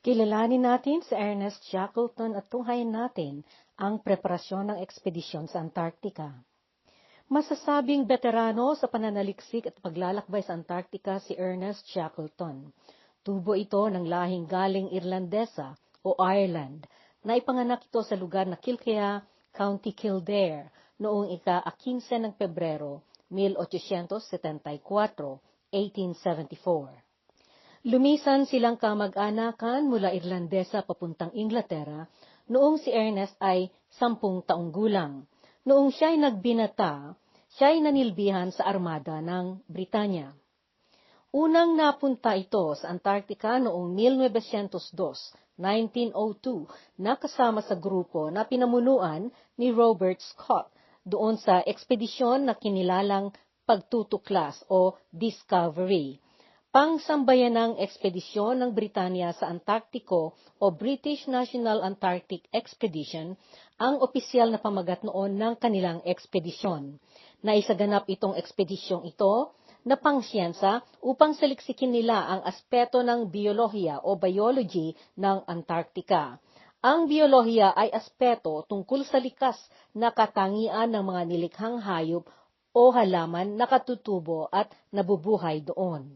Kilalanin natin si Ernest Shackleton at tunghayin natin ang preparasyon ng ekspedisyon sa Antarctica. Masasabing veterano sa pananaliksik at paglalakbay sa Antarctica si Ernest Shackleton. Tubo ito ng lahing galing Irlandesa o Ireland na ipanganak ito sa lugar na Kilkea, County Kildare noong ika-15 ng Pebrero 1874, 1874. Lumisan silang kamag-anakan mula Irlandesa papuntang Inglaterra noong si Ernest ay sampung taong gulang. Noong siya'y nagbinata, siya'y nanilbihan sa armada ng Britanya. Unang napunta ito sa Antarctica noong 1902, 1902, na kasama sa grupo na pinamunuan ni Robert Scott doon sa ekspedisyon na kinilalang pagtutuklas o Discovery pangsambayanang ekspedisyon ng Britanya sa Antarctico o British National Antarctic Expedition ang opisyal na pamagat noon ng kanilang ekspedisyon. Naisaganap itong ekspedisyong ito na pangsiyansa upang saliksikin nila ang aspeto ng biolohiya o biology ng Antarctica. Ang biolohiya ay aspeto tungkol sa likas na katangian ng mga nilikhang hayop o halaman na katutubo at nabubuhay doon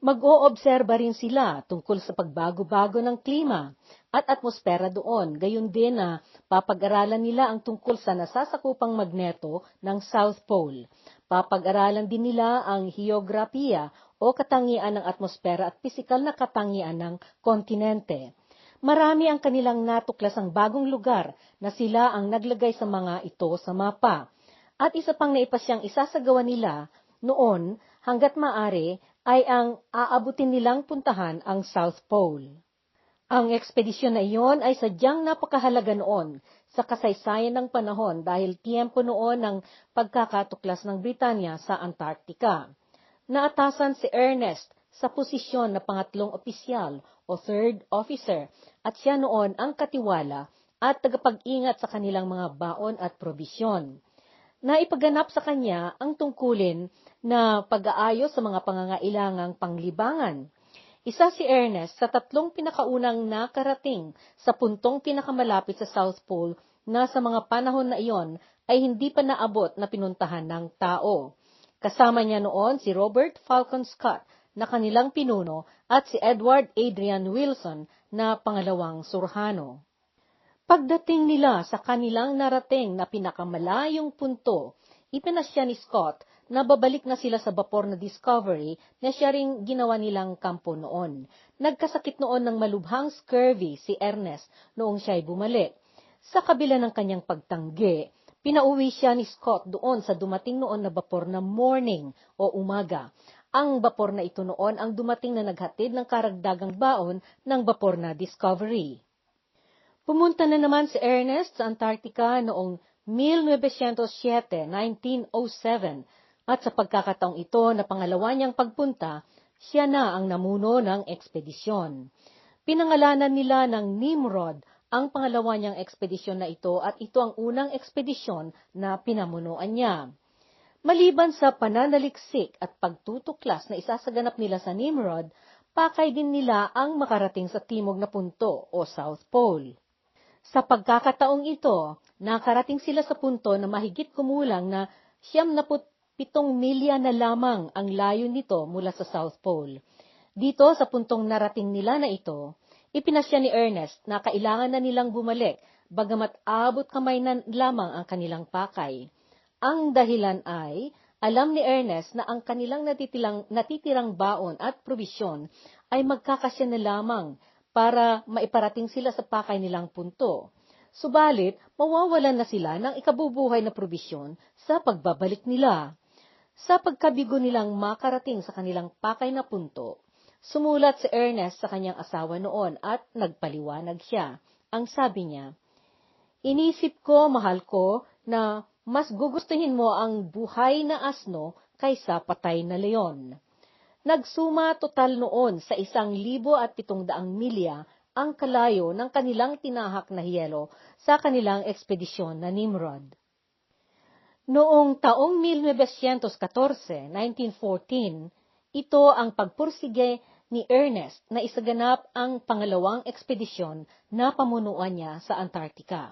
mag-oobserba rin sila tungkol sa pagbago-bago ng klima at atmosfera doon, gayon din na papag-aralan nila ang tungkol sa nasasakupang magneto ng South Pole. Papag-aralan din nila ang heograpiya o katangian ng atmosfera at pisikal na katangian ng kontinente. Marami ang kanilang natuklas ang bagong lugar na sila ang naglagay sa mga ito sa mapa. At isa pang naipasyang isasagawa nila noon hanggat maari ay ang aabutin nilang puntahan ang South Pole. Ang ekspedisyon na iyon ay sadyang napakahalaga noon sa kasaysayan ng panahon dahil tiempo noon ng pagkakatuklas ng Britanya sa Antarctica. Naatasan si Ernest sa posisyon na pangatlong opisyal o third officer at siya noon ang katiwala at tagapag-ingat sa kanilang mga baon at probisyon na ipaganap sa kanya ang tungkulin na pag-aayos sa mga pangangailangang panglibangan. Isa si Ernest sa tatlong pinakaunang nakarating sa puntong pinakamalapit sa South Pole na sa mga panahon na iyon ay hindi pa naabot na pinuntahan ng tao. Kasama niya noon si Robert Falcon Scott na kanilang pinuno at si Edward Adrian Wilson na pangalawang surhano. Pagdating nila sa kanilang narating na pinakamalayong punto, ipinasya ni Scott na babalik na sila sa bapor na Discovery na siya ring ginawa nilang kampo noon. Nagkasakit noon ng malubhang scurvy si Ernest noong siya'y bumalik. Sa kabila ng kanyang pagtanggi, pinauwi siya ni Scott doon sa dumating noon na bapor na morning o umaga. Ang bapor na ito noon ang dumating na naghatid ng karagdagang baon ng bapor na Discovery. Pumunta na naman si Ernest sa Antarctica noong 1907, 1907, at sa pagkakataong ito na pangalawa niyang pagpunta, siya na ang namuno ng ekspedisyon. Pinangalanan nila ng Nimrod ang pangalawa niyang ekspedisyon na ito at ito ang unang ekspedisyon na pinamunuan niya. Maliban sa pananaliksik at pagtutuklas na isasaganap nila sa Nimrod, pakay din nila ang makarating sa timog na punto o South Pole. Sa pagkakataong ito, nakarating sila sa punto na mahigit kumulang na siyam na pitong milya na lamang ang layo nito mula sa South Pole. Dito sa puntong narating nila na ito, ipinasya ni Ernest na kailangan na nilang bumalik bagamat abot kamay na lamang ang kanilang pakay. Ang dahilan ay, alam ni Ernest na ang kanilang natitirang, natitirang baon at probisyon ay magkakasya na lamang para maiparating sila sa pakay nilang punto. Subalit, mawawalan na sila ng ikabubuhay na probisyon sa pagbabalik nila. Sa pagkabigo nilang makarating sa kanilang pakay na punto, sumulat si Ernest sa kanyang asawa noon at nagpaliwanag siya. Ang sabi niya, Inisip ko, mahal ko, na mas gugustuhin mo ang buhay na asno kaysa patay na leon. Nagsuma total noon sa isang libo at pitong daang milya ang kalayo ng kanilang tinahak na hiyelo sa kanilang ekspedisyon na Nimrod. Noong taong 1914, 1914, ito ang pagpursige ni Ernest na isaganap ang pangalawang ekspedisyon na pamunuan niya sa Antarctica.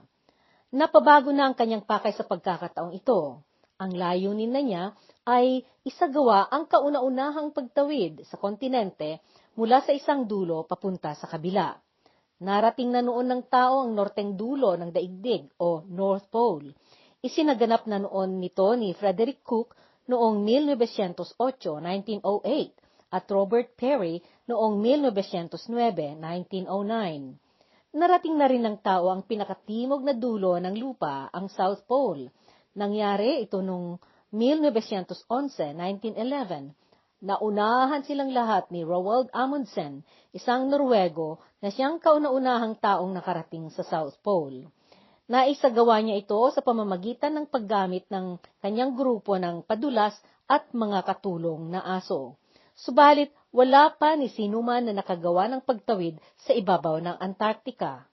Napabago na ang kanyang pakay sa pagkakataong ito. Ang layunin na niya ay isagawa ang kauna-unahang pagtawid sa kontinente mula sa isang dulo papunta sa kabila. Narating na noon ng tao ang norteng dulo ng daigdig o North Pole. Isinaganap na noon nito ni Frederick Cook noong 1908, 1908 at Robert Perry noong 1909, 1909. Narating na rin ng tao ang pinakatimog na dulo ng lupa, ang South Pole. Nangyari ito noong 1911, 1911, Naunahan silang lahat ni Roald Amundsen, isang Norwego na siyang kauna-unahang taong nakarating sa South Pole. Naisagawa niya ito sa pamamagitan ng paggamit ng kanyang grupo ng padulas at mga katulong na aso. Subalit, wala pa ni sinuman na nakagawa ng pagtawid sa ibabaw ng Antarctica.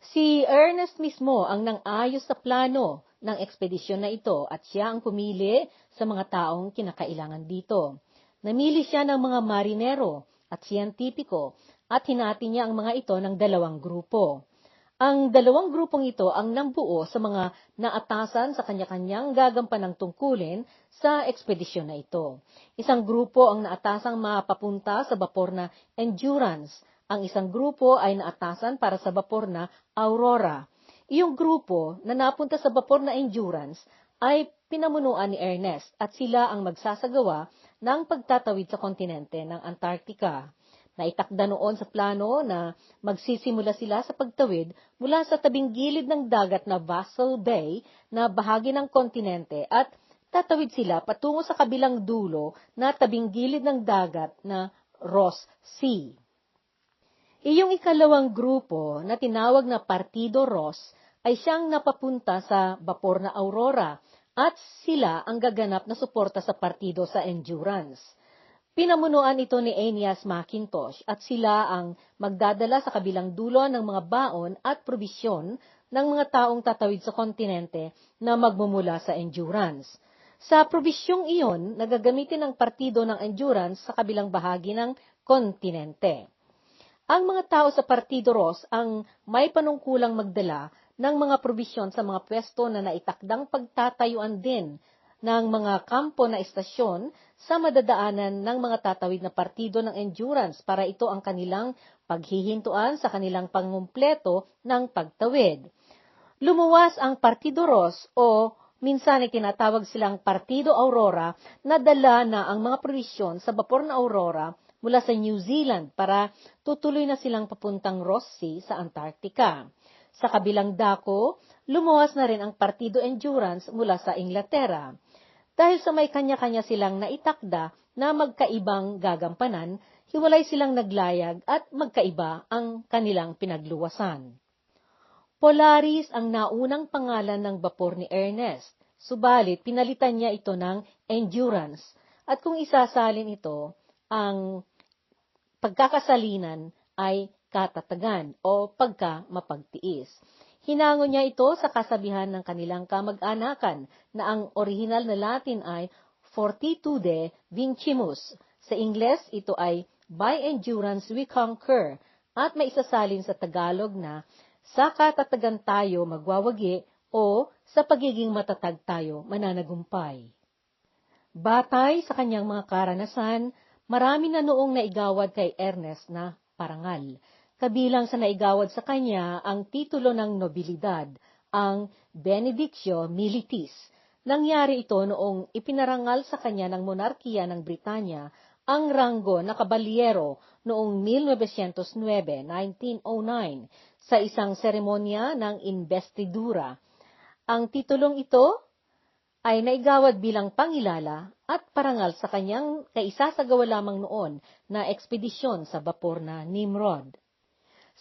Si Ernest mismo ang nang-ayos sa plano ng ekspedisyon na ito at siya ang pumili sa mga taong kinakailangan dito. Namili siya ng mga marinero at siyentipiko at hinati niya ang mga ito ng dalawang grupo. Ang dalawang grupong ito ang nambuo sa mga naatasan sa kanya-kanyang gagampanang tungkulin sa ekspedisyon na ito. Isang grupo ang naatasang mapapunta sa bapor na Endurance. Ang isang grupo ay naatasan para sa bapor na Aurora. Iyong grupo na napunta sa bapor na Endurance ay pinamunuan ni Ernest at sila ang magsasagawa ng pagtatawid sa kontinente ng Antarctica. Naitakda noon sa plano na magsisimula sila sa pagtawid mula sa tabing gilid ng dagat na Vassal Bay na bahagi ng kontinente at tatawid sila patungo sa kabilang dulo na tabing gilid ng dagat na Ross Sea. Iyong ikalawang grupo na tinawag na Partido Ross ay siyang napapunta sa bapor na Aurora at sila ang gaganap na suporta sa partido sa endurance. Pinamunuan ito ni Aeneas Macintosh at sila ang magdadala sa kabilang dulo ng mga baon at probisyon ng mga taong tatawid sa kontinente na magmumula sa endurance. Sa probisyong iyon, nagagamitin ng partido ng endurance sa kabilang bahagi ng kontinente. Ang mga tao sa Partido Ross ang may panungkulang magdala ng mga probisyon sa mga pwesto na naitakdang pagtatayuan din ng mga kampo na estasyon sa madadaanan ng mga tatawid na partido ng endurance para ito ang kanilang paghihintuan sa kanilang pangumpleto ng pagtawid. Lumuwas ang Partido Ross o minsan ay tinatawag silang Partido Aurora na dala na ang mga provisyon sa bapor na Aurora mula sa New Zealand para tutuloy na silang papuntang Ross Sea sa Antarctica. Sa kabilang dako, lumuwas na rin ang Partido Endurance mula sa Inglaterra. Dahil sa may kanya-kanya silang naitakda na magkaibang gagampanan, hiwalay silang naglayag at magkaiba ang kanilang pinagluwasan. Polaris ang naunang pangalan ng bapor ni Ernest, subalit pinalitan niya ito ng Endurance, at kung isasalin ito, ang pagkakasalinan ay katatagan o pagka mapagtiis. Hinango niya ito sa kasabihan ng kanilang kamag-anakan na ang orihinal na Latin ay fortitude vincimus. Sa Ingles, ito ay by endurance we conquer at may isasalin sa Tagalog na sa katatagan tayo magwawagi o sa pagiging matatag tayo mananagumpay. Batay sa kanyang mga karanasan, marami na noong naigawad kay Ernest na parangal. Kabilang sa naigawad sa kanya ang titulo ng nobilidad, ang Benedictio Militis. Nangyari ito noong ipinarangal sa kanya ng monarkiya ng Britanya ang ranggo na kabalyero noong 1909, 1909 sa isang seremonya ng investidura. Ang titulong ito ay naigawad bilang pangilala at parangal sa kanyang kaisasagawa lamang noon na ekspedisyon sa bapor na Nimrod.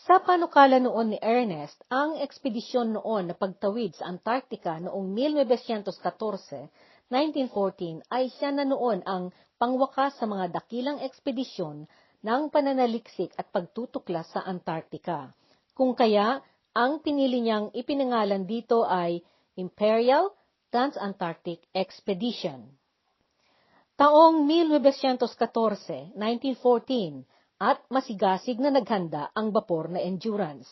Sa panukala noon ni Ernest, ang ekspedisyon noon na pagtawid sa Antarctica noong 1914, 1914 ay siya na noon ang pangwakas sa mga dakilang ekspedisyon ng pananaliksik at pagtutuklas sa Antarctica. Kung kaya, ang pinili niyang ipinangalan dito ay Imperial Trans-Antarctic Expedition. Taong 1914, 1914, at masigasig na naghanda ang bapor na Endurance.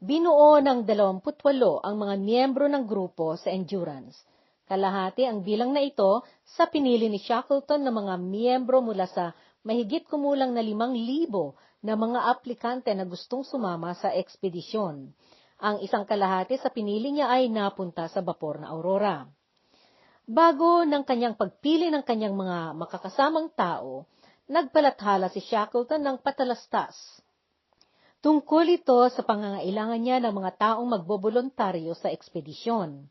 Binuo ng 28 ang mga miyembro ng grupo sa Endurance. Kalahati ang bilang na ito sa pinili ni Shackleton na mga miyembro mula sa mahigit kumulang na 5,000 na mga aplikante na gustong sumama sa ekspedisyon. Ang isang kalahati sa pinili niya ay napunta sa bapor na Aurora. Bago ng kanyang pagpili ng kanyang mga makakasamang tao, nagpalathala si Shackleton ng patalastas. Tungkol ito sa pangangailangan niya ng mga taong magbobolontaryo sa ekspedisyon.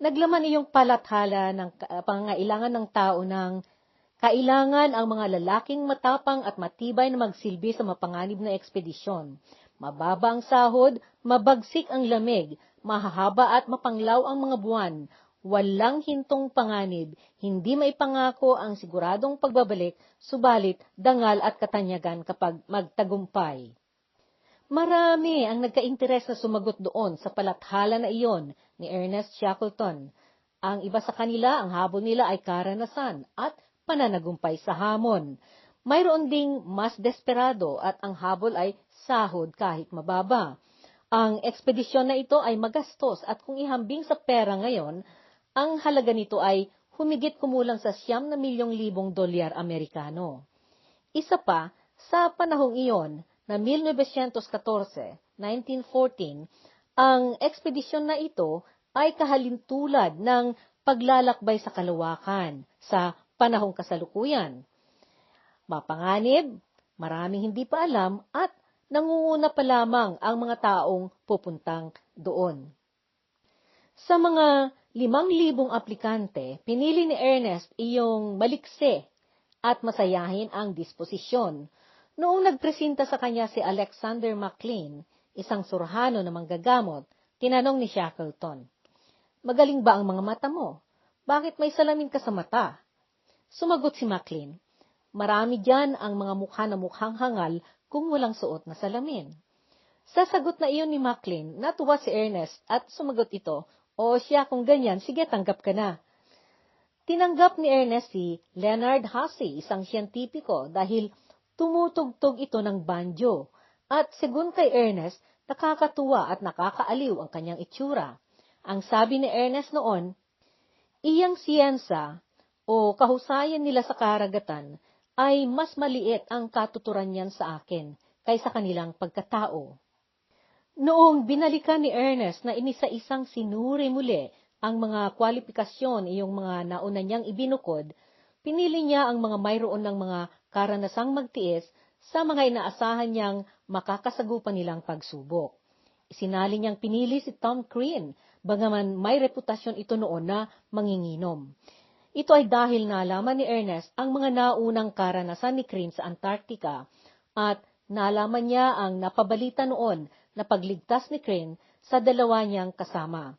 Naglaman iyong palathala ng pangangailangan ng tao ng kailangan ang mga lalaking matapang at matibay na magsilbi sa mapanganib na ekspedisyon. Mababa ang sahod, mabagsik ang lamig, mahahaba at mapanglaw ang mga buwan, walang hintong panganib, hindi maipangako ang siguradong pagbabalik, subalit dangal at katanyagan kapag magtagumpay. Marami ang nagka-interes na sumagot doon sa palathala na iyon ni Ernest Shackleton. Ang iba sa kanila, ang habol nila ay karanasan at pananagumpay sa hamon. Mayroon ding mas desperado at ang habol ay sahod kahit mababa. Ang ekspedisyon na ito ay magastos at kung ihambing sa pera ngayon, ang halaga nito ay humigit kumulang sa siyam na milyong libong dolyar Amerikano. Isa pa, sa panahong iyon, na 1914, 1914, ang ekspedisyon na ito ay kahalintulad ng paglalakbay sa kalawakan sa panahong kasalukuyan. Mapanganib, maraming hindi pa alam at nangunguna pa lamang ang mga taong pupuntang doon. Sa mga limang libong aplikante, pinili ni Ernest iyong malikse at masayahin ang disposisyon Noong nagpresenta sa kanya si Alexander McLean, isang surhano na manggagamot, tinanong ni Shackleton, Magaling ba ang mga mata mo? Bakit may salamin ka sa mata? Sumagot si McLean, Marami dyan ang mga mukha na mukhang hangal kung walang suot na salamin. Sa sagot na iyon ni McLean, natuwa si Ernest at sumagot ito, O siya, kung ganyan, sige tanggap ka na. Tinanggap ni Ernest si Leonard Hussey, isang siyentipiko, dahil tumutugtog ito ng banjo. At segun kay Ernest, nakakatuwa at nakakaaliw ang kanyang itsura. Ang sabi ni Ernest noon, iyang siyensa o kahusayan nila sa karagatan ay mas maliit ang katuturan niyan sa akin kaysa kanilang pagkatao. Noong binalikan ni Ernest na inisa-isang sinuri muli ang mga kwalifikasyon iyong mga nauna niyang ibinukod, pinili niya ang mga mayroon ng mga karanasang magtiis sa mga inaasahan niyang makakasagupan nilang pagsubok. Isinali niyang pinili si Tom Crean, bagaman may reputasyon ito noon na manginginom. Ito ay dahil nalaman ni Ernest ang mga naunang karanasan ni Crean sa Antarctica at nalaman niya ang napabalita noon na pagligtas ni Crean sa dalawa niyang kasama.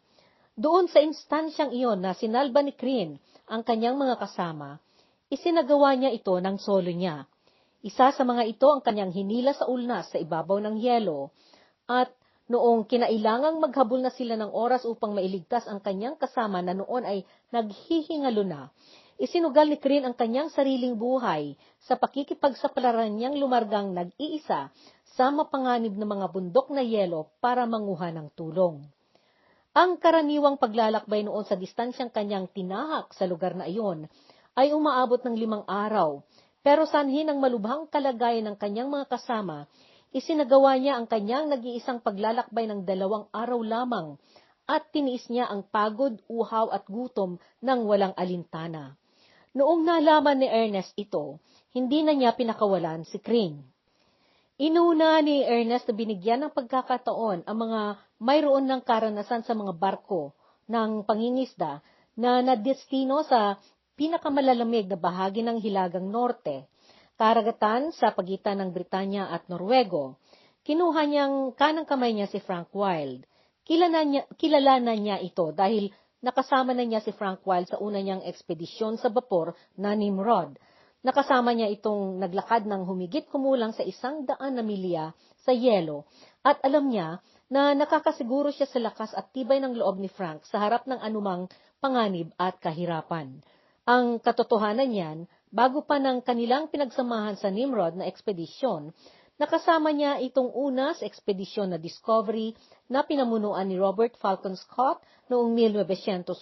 Doon sa instansyang iyon na sinalba ni Crean ang kanyang mga kasama, Isinagawa niya ito ng solo niya. Isa sa mga ito ang kanyang hinila sa ulnas sa ibabaw ng yelo, at noong kinailangang maghabol na sila ng oras upang mailigtas ang kanyang kasama na noon ay naghihingalo na, isinugal ni Krin ang kanyang sariling buhay sa pakikipagsapalaran niyang lumargang nag-iisa sa mapanganib na mga bundok na yelo para manguha ng tulong. Ang karaniwang paglalakbay noon sa distansyang kanyang tinahak sa lugar na iyon ay umaabot ng limang araw, pero sanhin ang malubhang kalagayan ng kanyang mga kasama, isinagawa niya ang kanyang nag-iisang paglalakbay ng dalawang araw lamang at tiniis niya ang pagod, uhaw at gutom ng walang alintana. Noong nalaman ni Ernest ito, hindi na niya pinakawalan si Crane. Inuna ni Ernest na binigyan ng pagkakataon ang mga mayroon ng karanasan sa mga barko ng pangingisda na nadestino sa pinakamalalamig na bahagi ng Hilagang Norte, karagatan sa pagitan ng Britanya at Norwego. Kinuha niyang kanang kamay niya si Frank Wild. Kilala niya, kilala na niya ito dahil nakasama na niya si Frank Wild sa una niyang ekspedisyon sa bapor na Nimrod. Nakasama niya itong naglakad ng humigit kumulang sa isang daan na milya sa yelo at alam niya na nakakasiguro siya sa lakas at tibay ng loob ni Frank sa harap ng anumang panganib at kahirapan. Ang katotohanan niyan, bago pa ng kanilang pinagsamahan sa Nimrod na ekspedisyon, nakasama niya itong una sa ekspedisyon na Discovery na pinamunuan ni Robert Falcon Scott noong 1901,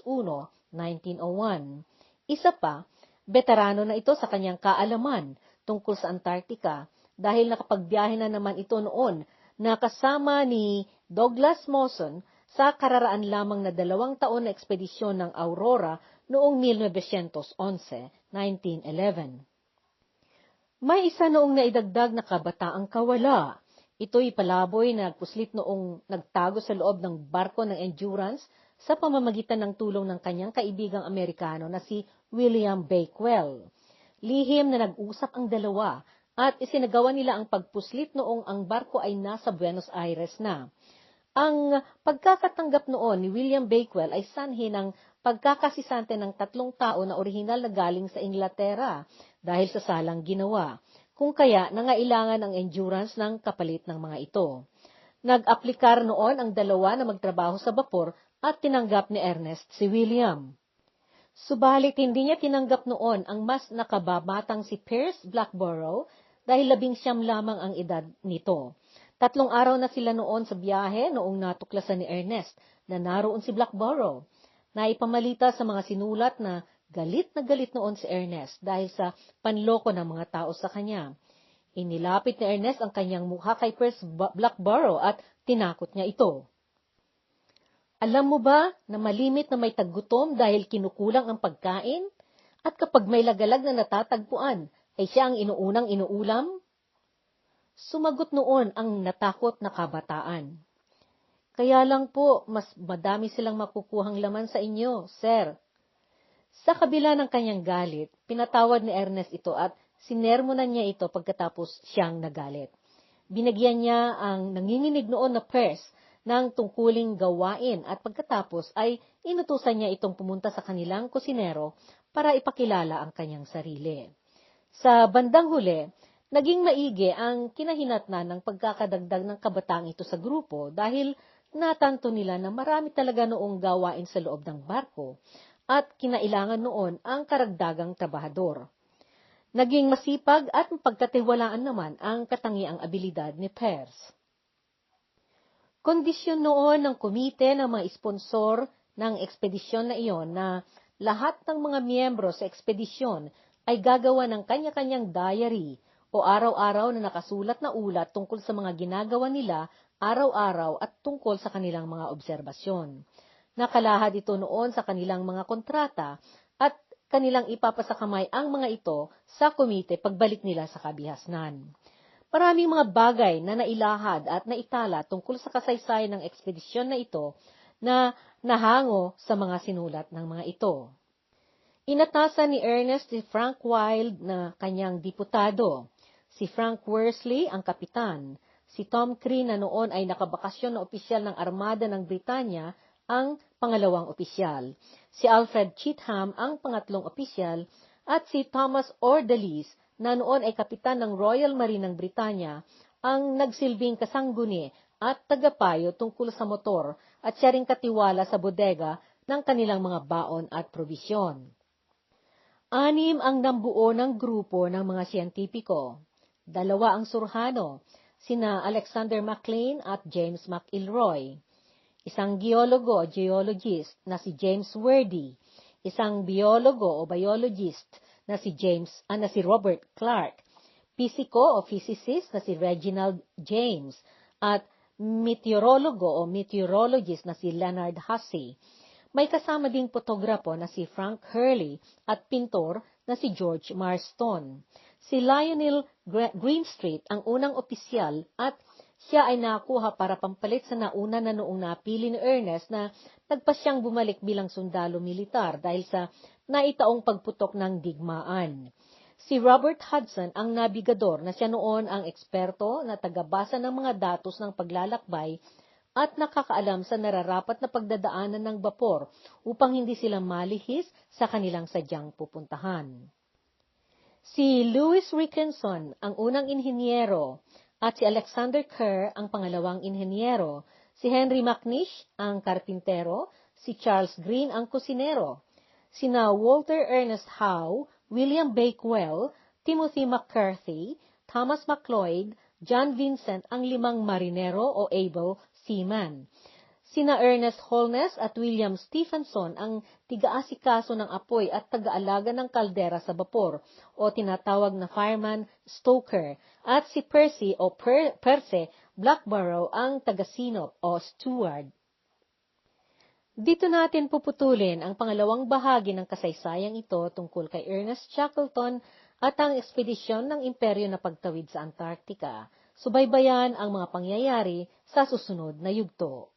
1901. Isa pa, veterano na ito sa kanyang kaalaman tungkol sa Antarctica dahil nakapagbiyahe na naman ito noon na kasama ni Douglas Mawson sa kararaan lamang na dalawang taon na ekspedisyon ng Aurora noong 1911, 1911. May isa noong naidagdag na kabataang kawala. Ito'y palaboy na nagpuslit noong nagtago sa loob ng barko ng Endurance sa pamamagitan ng tulong ng kanyang kaibigang Amerikano na si William Bakewell. Lihim na nag-usap ang dalawa at isinagawa nila ang pagpuslit noong ang barko ay nasa Buenos Aires na. Ang pagkakatanggap noon ni William Bakewell ay sanhi ng pagkakasisante ng tatlong tao na orihinal na galing sa Inglaterra dahil sa salang ginawa, kung kaya nangailangan ang endurance ng kapalit ng mga ito. Nag-aplikar noon ang dalawa na magtrabaho sa bapor at tinanggap ni Ernest si William. Subalit hindi niya tinanggap noon ang mas nakababatang si Pierce Blackborough dahil labing siyam lamang ang edad nito. Tatlong araw na sila noon sa biyahe noong natuklasan ni Ernest na naroon si Blackborough. Naipamalita sa mga sinulat na galit na galit noon si Ernest dahil sa panloko ng mga tao sa kanya. Inilapit ni Ernest ang kanyang mukha kay Pierce Blackborough at tinakot niya ito. Alam mo ba na malimit na may taggutom dahil kinukulang ang pagkain? At kapag may lagalag na natatagpuan, ay siya ang inuunang inuulam? Sumagot noon ang natakot na kabataan. Kaya lang po, mas madami silang makukuhang laman sa inyo, sir. Sa kabila ng kanyang galit, pinatawad ni Ernest ito at sinermonan niya ito pagkatapos siyang nagalit. Binagyan niya ang nanginginig noon na purse ng tungkuling gawain at pagkatapos ay inutusan niya itong pumunta sa kanilang kusinero para ipakilala ang kanyang sarili. Sa bandang huli, naging maigi ang kinahinatnan ng pagkakadagdag ng kabataang ito sa grupo dahil natanto nila na marami talaga noong gawain sa loob ng barko at kinailangan noon ang karagdagang trabahador. Naging masipag at pagkatiwalaan naman ang katangiang abilidad ni Pers. Kondisyon noon ng komite ng mga sponsor ng ekspedisyon na iyon na lahat ng mga miyembro sa ekspedisyon ay gagawa ng kanya-kanyang diary o araw-araw na nakasulat na ulat tungkol sa mga ginagawa nila araw-araw at tungkol sa kanilang mga obserbasyon. Nakalahad ito noon sa kanilang mga kontrata at kanilang ipapasakamay ang mga ito sa komite pagbalik nila sa kabihasnan. Maraming mga bagay na nailahad at naitala tungkol sa kasaysayan ng ekspedisyon na ito na nahango sa mga sinulat ng mga ito. Inatasan ni Ernest si Frank Wild na kanyang diputado, si Frank Worsley ang kapitan, si Tom Cree na noon ay nakabakasyon na opisyal ng armada ng Britanya ang pangalawang opisyal, si Alfred Cheatham ang pangatlong opisyal, at si Thomas Ordalis na noon ay kapitan ng Royal Marine ng Britanya, ang nagsilbing kasangguni at tagapayo tungkol sa motor at siya ring katiwala sa bodega ng kanilang mga baon at probisyon. Anim ang nambuo ng grupo ng mga siyentipiko. Dalawa ang surhano, sina Alexander McLean at James McIlroy. Isang geologo o geologist na si James Wordy. Isang biologo o biologist na si James, ah, na si Robert Clark, pisiko o physicist na si Reginald James, at meteorologo o meteorologist na si Leonard Hussey. May kasama ding fotograpo na si Frank Hurley at pintor na si George Marston. Si Lionel Greenstreet ang unang opisyal at siya ay nakuha para pampalit sa nauna na noong napili ni Ernest na nagpasyang bumalik bilang sundalo militar dahil sa naitaong pagputok ng digmaan. Si Robert Hudson ang nabigador na siya noon ang eksperto na tagabasa ng mga datos ng paglalakbay at nakakaalam sa nararapat na pagdadaanan ng bapor upang hindi sila malihis sa kanilang sadyang pupuntahan. Si Louis Rickenson ang unang inhinyero at si Alexander Kerr ang pangalawang inhinyero, si Henry McNish ang karpintero, si Charles Green ang kusinero, sina Walter Ernest Howe, William Bakewell, Timothy McCarthy, Thomas McLeod, John Vincent ang limang marinero o able seaman. Sina Ernest Holness at William Stephenson ang tigaasikaso ng apoy at tagaalaga ng kaldera sa bapor o tinatawag na fireman stoker at si Percy o per- Perse Blackborough ang tagasinop o steward. Dito natin puputulin ang pangalawang bahagi ng kasaysayang ito tungkol kay Ernest Shackleton at ang ekspedisyon ng imperyo na pagtawid sa Antarctica. Subaybayan ang mga pangyayari sa susunod na yugto.